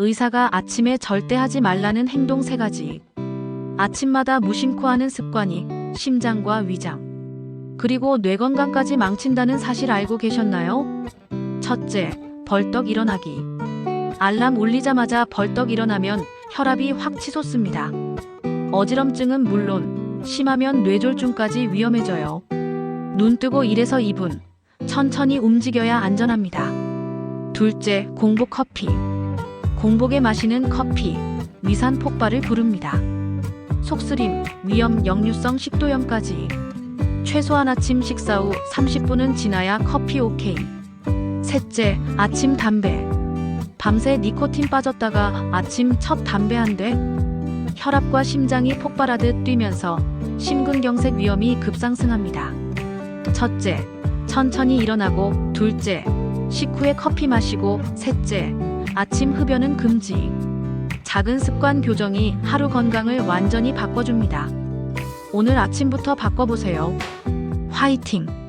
의사가 아침에 절대 하지 말라는 행동 세 가지. 아침마다 무심코 하는 습관이 심장과 위장, 그리고 뇌 건강까지 망친다는 사실 알고 계셨나요? 첫째, 벌떡 일어나기. 알람 울리자마자 벌떡 일어나면 혈압이 확 치솟습니다. 어지럼증은 물론 심하면 뇌졸중까지 위험해져요. 눈 뜨고 1에서 2분 천천히 움직여야 안전합니다. 둘째, 공복 커피. 공복에 마시는 커피, 위산 폭발을 부릅니다. 속쓰림, 위염, 역류성 식도염까지. 최소한 아침 식사 후 30분은 지나야 커피 오케이. 셋째, 아침 담배. 밤새 니코틴 빠졌다가 아침 첫 담배 한 대. 혈압과 심장이 폭발하듯 뛰면서 심근경색 위험이 급상승합니다. 첫째, 천천히 일어나고 둘째, 식후에 커피 마시고 셋째, 아침 흡연은 금지. 작은 습관 교정이 하루 건강을 완전히 바꿔줍니다. 오늘 아침부터 바꿔보세요. 화이팅!